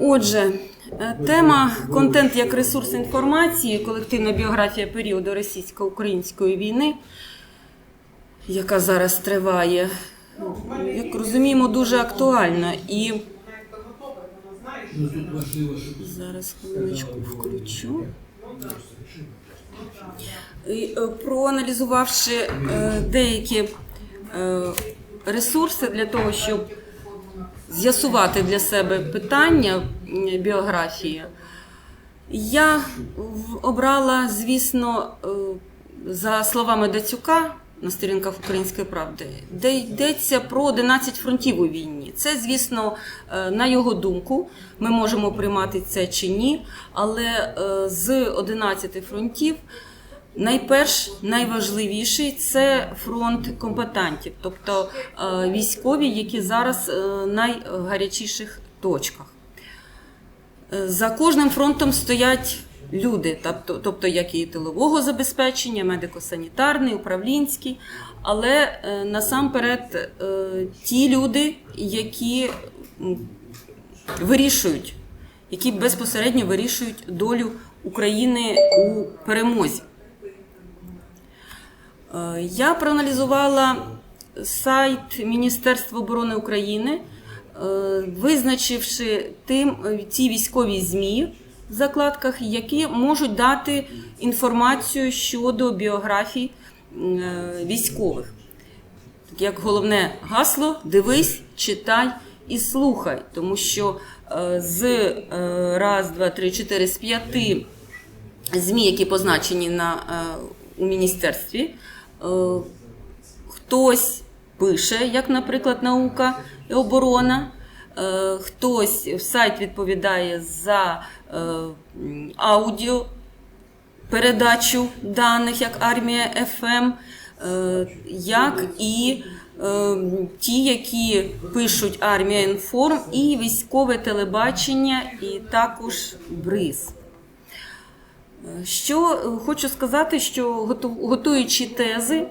Отже, е, тема контент як ресурс інформації, колективна біографія періоду російсько-української війни, яка зараз триває, як розуміємо, дуже актуальна. І зараз хвилиночку включу. Е, проаналізувавши е, деякі ресурси для того, щоб з'ясувати для себе питання біографії, я обрала, звісно, е, за словами Дацюка на сторінках Української правди, де йдеться про 11 фронтів у війні. Це, звісно, е, на його думку, ми можемо приймати це чи ні, але е, з 11 фронтів. Найперш найважливіший це фронт компетентів, тобто е, військові, які зараз е, в найгарячіших точках. Е, За кожним фронтом стоять люди, тобто, як і тилового забезпечення, медико-санітарний, управлінський, але насамперед ті люди, які вирішують, які безпосередньо вирішують долю України у перемозі. Е, Я проаналізувала сайт Міністерства оборони України, е, визначивши тим е, ті військові ЗМІ в закладках, які можуть дати інформацію щодо біографій е, військових. Як головне гасло дивись, читай і слухай, тому що е, з е, раз, два, три, чотири з п'яти ЗМІ, які позначені на, е, у міністерстві, е, хтось пише, як, наприклад, наука і оборона. е, Хтось в сайт відповідає за е, аудіо передачу даних, як армія ФМ, е, як і е, ті, які пишуть армія інформ, і військове телебачення, і також БРИЗ. Що е, хочу сказати, що готу- готуючи тези,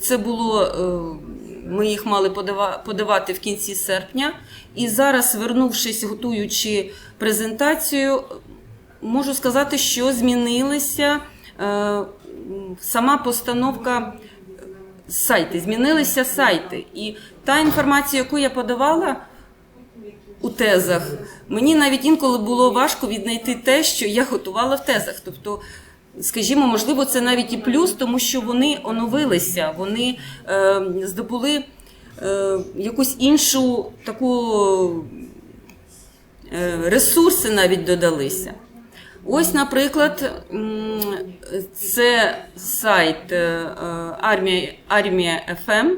це було, е, ми їх мали подава- подавати в кінці серпня, і зараз, вернувшись, готуючи презентацію, можу сказати, що змінилися е, сама постановка сайти, змінилися сайти. І та інформація, яку я подавала у тезах, мені навіть інколи було важко віднайти те, що я готувала в тезах. Тобто, скажімо, можливо, це навіть і плюс, тому що вони оновилися, вони е, здобули е, якусь іншу таку е, ресурси навіть додалися. Ось, наприклад, це сайт е, е, армія, армія ФМ,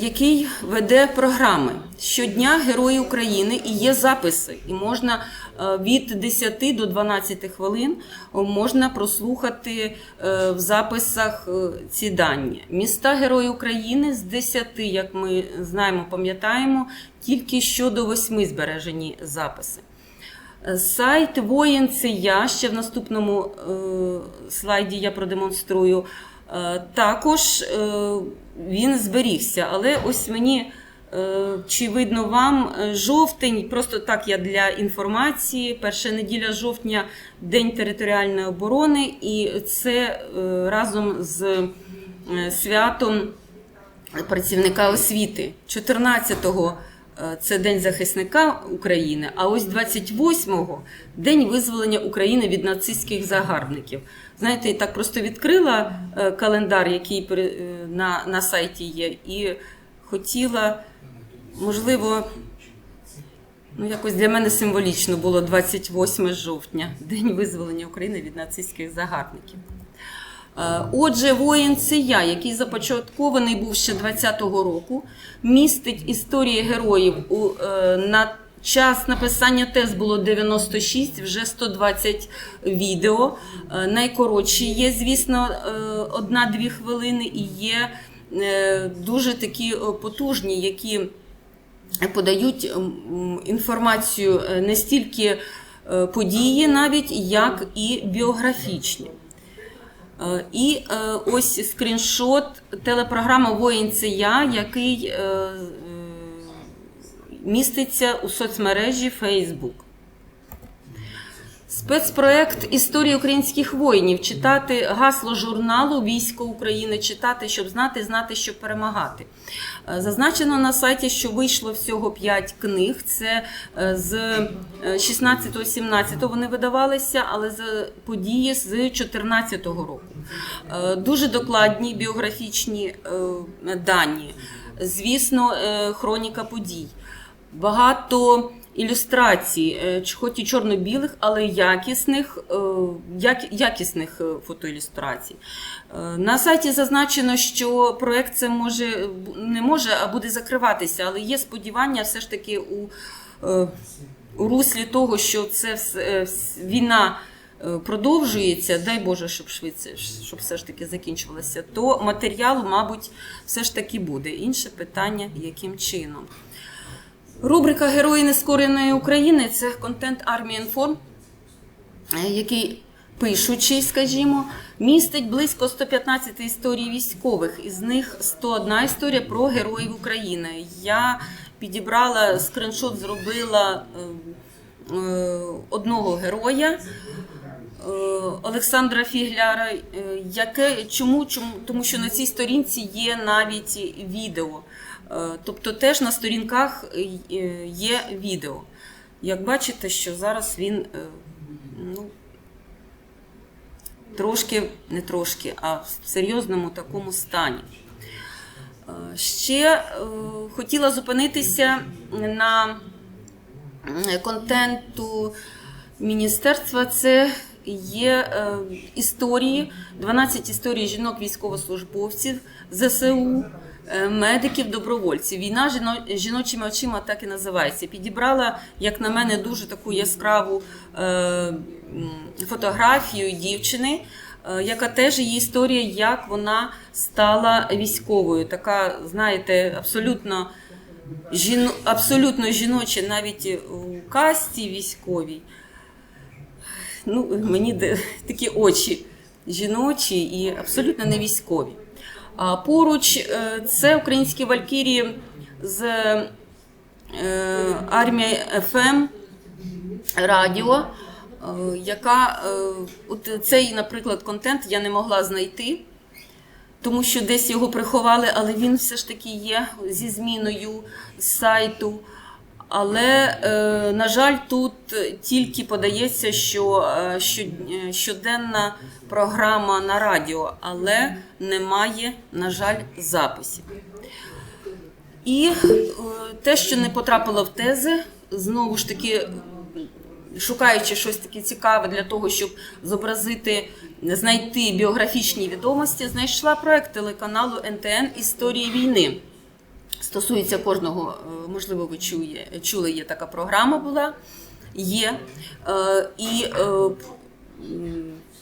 який веде програми. Щодня Герої України і є записи, і можна е, від 10 до 12 хвилин е, можна прослухати е, в записах е, ці дані. Міста Герої України з 10, як ми знаємо, пам'ятаємо, тільки щодо 8 збережені записи. Е, Сайт Воїн це я. Ще в наступному е, слайді я продемонструю. Е, також е, він зберігся. Але ось мені, е, чи видно вам, е, жовтень, просто так я для інформації. Перша неділя жовтня День територіальної оборони, і це е, разом з святом працівника освіти. 14-го е, це День захисника України, а ось 28-го День визволення України від нацистських загарбників. Знаєте, я так просто відкрила е, календар, який е, на, на сайті є, і хотіла, можливо, ну якось для мене символічно було 28 жовтня, День визволення України від нацистських загарбників. Е, Отже, воїн це я, який започаткований був ще 20-го року, містить історії героїв. У, е, на час написання тез було 96, вже 120 відео. Е, Найкоротші є, звісно, одна-дві хвилини, і є дуже такі потужні, які подають інформацію не стільки події, навіть як і біографічні. Е, І е, ось скріншот телепрограми Воїн я, який, е, міститься у соцмережі Facebook. Спецпроект Історія українських воїнів читати гасло журналу Військо України читати, щоб знати, знати, щоб перемагати. Е, Зазначено на сайті, що вийшло всього 5 книг. Це е, з 16-17 вони видавалися, але з події з 2014 року. Е, Дуже докладні біографічні е, дані. Звісно, е, хроніка подій. Багато ілюстрацій, е, хоч і чорно-білих, але якісних, е, як, якісних е, фотоілюстрацій. На сайті зазначено, що проект це може не може, а буде закриватися, але є сподівання все ж таки у, руслі того, що це війна. Продовжується, дай Боже, щоб швидше, щоб все ж таки закінчувалося, то матеріалу, мабуть, все ж таки буде. Інше питання, яким чином. Рубрика Герої нескореної України це контент армії інформ, е, який пишучий, скажімо, містить близько 115 історій військових. Із них 101 історія про героїв України. Я підібрала скриншот, зробила е, е, одного героя. Олександра Фігляра, яке чому, чому тому, що на цій сторінці є навіть відео. Е, Тобто теж на сторінках е, є відео. Як бачите, що зараз він е, ну, трошки, не трошки, а в серйозному такому стані. Ще хотіла зупинитися на контенту міністерства. Це є історії, 12 історій жінок військовослужбовців ЗСУ, медиків, добровольців. Війна жіночими очима так і називається. Підібрала, як на мене, дуже таку яскраву е, фотографію дівчини. е, Яка теж її історія, як вона стала військовою. Така, знаєте, абсолютно жіно, абсолютно жіноча, навіть у касті військовій. Ну, мені такі очі жіночі і абсолютно не військові. Поруч е, це українські валькірії з е, армії ФМ радіо, е, яка от цей, наприклад, контент я не могла знайти тому що десь його приховали, але він все ж таки є зі зміною сайту. Але, е, на жаль, тут тільки подається, що е, е, щоденна програма на радіо, але немає, на жаль, записів. І те, що не потрапило в тези, знову ж таки, шукаючи щось таке цікаве для того, щоб зобразити, знайти біографічні відомості, знайшла проект телеканалу НТН Історії війни. Стосується кожного, е, можливо, ви чує, чули, є така програма була. Є. Е, І е,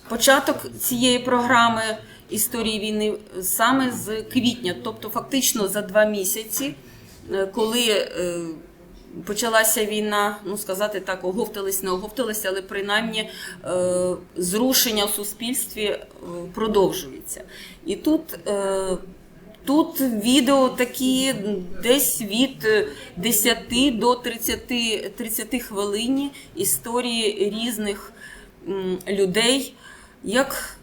початок цієї програми історії війни саме з квітня, тобто фактично за два місяці, коли почалася війна, ну сказати так, оговтались, не оговталися, але принаймні зрушення в суспільстві продовжується. І тут. Тут відео такі десь від е, 10 до 30, 30 хвилин історії різних людей. Як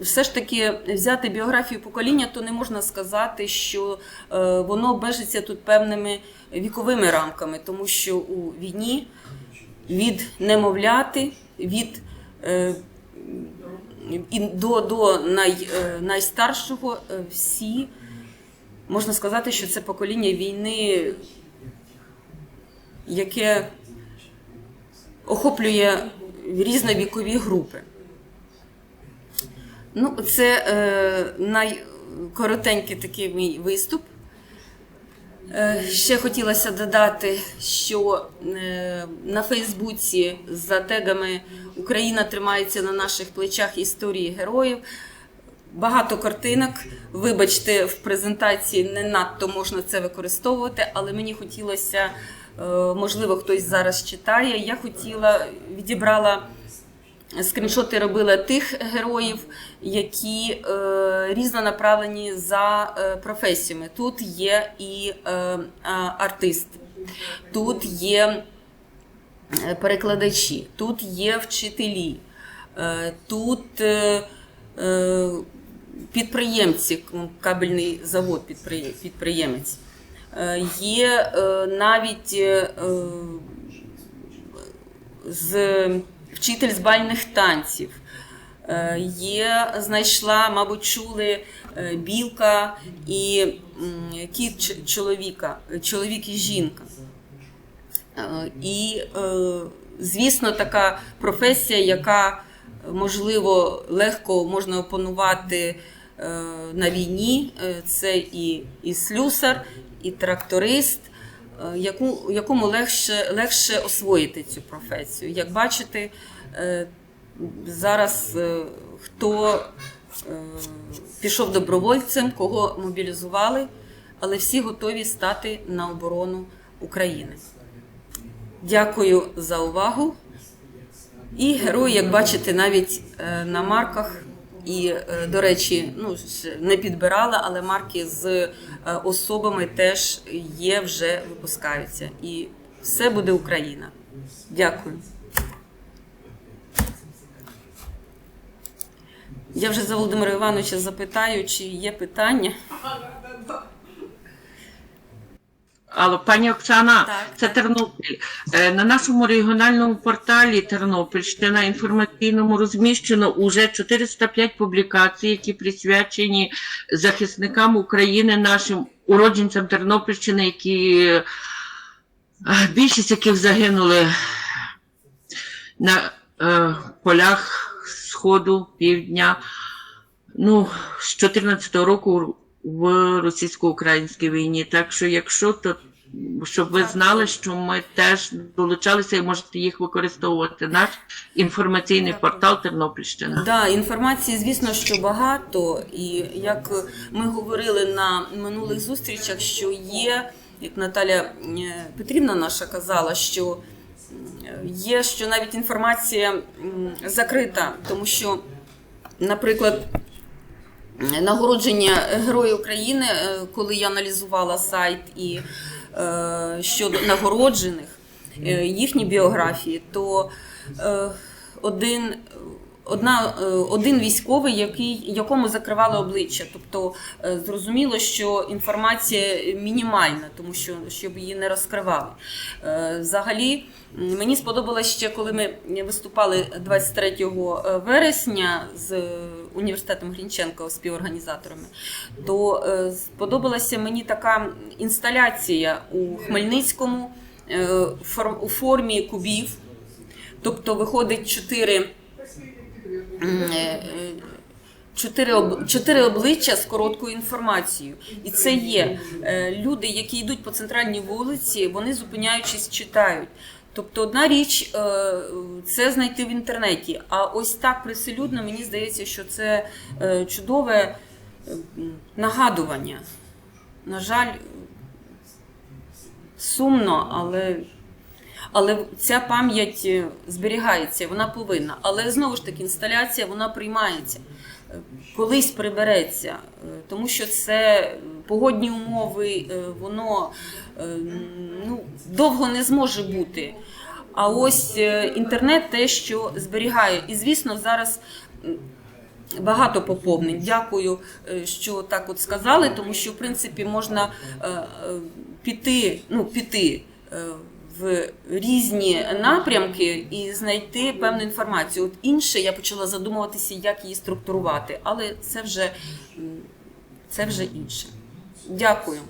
все ж таки взяти біографію покоління, то не можна сказати, що е, воно обмежиться тут певними віковими рамками, тому що у війні від немовляти, від е, і до, до най, е, найстаршого всі можна сказати, що це покоління війни, яке охоплює різновікові групи. Ну, це е, найкоротенький такий мій виступ. Е, Ще хотілося додати, що е, на Фейсбуці за тегами Україна тримається на наших плечах історії героїв. Багато картинок. Вибачте, в презентації не надто можна це використовувати, але мені хотілося, е, можливо, хтось зараз читає. Я хотіла відібрала скріншоти робила тих героїв, які е, різнонаправлені за е, професіями. Тут є і артист. тут є перекладачі, тут є вчителі, тут підприємці, кабельний завод підприємець. Е, Є е, навіть е, з вчитель з бальних танців. Є, знайшла, мабуть, чули білка і кіт чоловіка, чоловік і жінка. І, звісно, така професія, яка можливо легко можна опанувати е, на війні. Е, Це і, і слюсар, і тракторист, е, яку, якому легше, легше освоїти цю професію. Як бачите, зараз хто пішов добровольцем, кого мобілізували, але всі готові стати на оборону України. Дякую за увагу. І герої, як бачите, навіть е, на марках. І, е, до речі, ну не підбирала, але марки з е, особами теж є, вже випускаються. І все буде Україна. Дякую. Я вже за Володимира Івановича запитаю, чи є питання. Алло, пані Оксана, Так, це так. Тернопіль. Е, На нашому регіональному порталі Тернопільщина інформаційному розміщено уже 405 публікацій, які присвячені захисникам України, нашим уродженцям Тернопільщини, які е, більшість яких загинули на е, полях Сходу, Півдня. Ну, з 14 року в російсько-українській війні. Так що, якщо то щоб ви знали, що ми теж долучалися і можете їх використовувати. Наш інформаційний портал Тернопільщина. Да, інформації, звісно, що багато, і як ми говорили на минулих зустрічах, що є, як Наталя е, Петрівна наша казала, що є, що навіть інформація закрита, тому що, наприклад, нагородження Героїв України, е, коли я аналізувала сайт і е, щодо нагороджених, е, їхні біографії, то один. Одна, е, один військовий, який, якому закривали обличчя. Тобто е, зрозуміло, що інформація мінімальна, тому що щоб її не розкривали. Е, Взагалі, мені сподобалось ще, коли ми виступали 23 вересня з університетом Грінченка співорганізаторами, то сподобалася мені така інсталяція у Хмельницькому у формі кубів. Тобто виходить чотири чотири, об- чотири обличчя з короткою інформацією. І це є е, люди, які йдуть по центральній вулиці, вони зупиняючись читають. Тобто, одна річ е, це знайти в інтернеті. А ось так приселюдно, мені здається, що це е, чудове е, нагадування. На жаль, сумно, але але ця пам'ять е, зберігається, вона повинна. Але знову ж таки, інсталяція вона приймається, Е, колись прибереться, е, тому що це погодні умови, воно ну, довго не зможе бути. А ось інтернет те, що зберігає. І звісно, зараз. Багато поповнень. Дякую, що так от сказали, тому що в принципі можна піти, ну піти в різні напрямки і знайти певну інформацію. От інше я почала задумуватися, як її структурувати, але це вже це вже інше. Дякую.